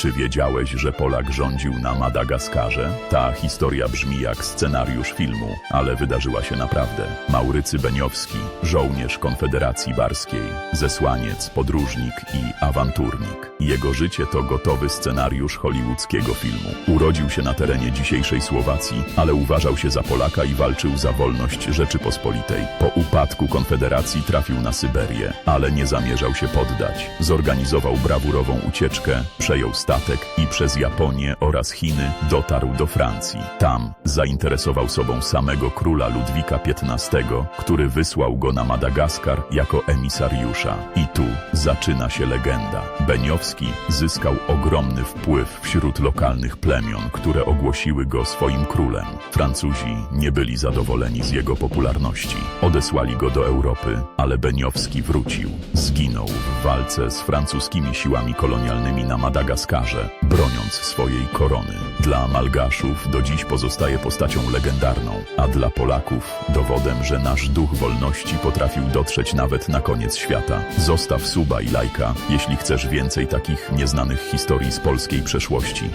Czy wiedziałeś, że Polak rządził na Madagaskarze? Ta historia brzmi jak scenariusz filmu, ale wydarzyła się naprawdę. Maurycy Beniowski, żołnierz Konfederacji Barskiej, zesłaniec, podróżnik i awanturnik. Jego życie to gotowy scenariusz hollywoodzkiego filmu. Urodził się na terenie dzisiejszej Słowacji, ale uważał się za Polaka i walczył za wolność Rzeczypospolitej. Po upadku Konfederacji trafił na Syberię, ale nie zamierzał się poddać. Zorganizował brawurową ucieczkę, przejął statek i przez Japonię oraz Chiny dotarł do Francji. Tam zainteresował sobą samego króla Ludwika XV, który wysłał go na Madagaskar jako emisariusza. I tu zaczyna się legenda. Beniowski zyskał ogromny wpływ wśród lokalnych plemion, które ogłosiły go swoim królem. Francuzi nie byli zadowoleni z jego popularności. Odesłali go do Europy, ale Beniowski wrócił. Zginął w walce z francuskimi siłami kolonialnymi na Broniąc swojej korony. Dla Malgaszów do dziś pozostaje postacią legendarną, a dla Polaków dowodem, że nasz duch wolności potrafił dotrzeć nawet na koniec świata. Zostaw suba i lajka, jeśli chcesz więcej takich nieznanych historii z polskiej przeszłości.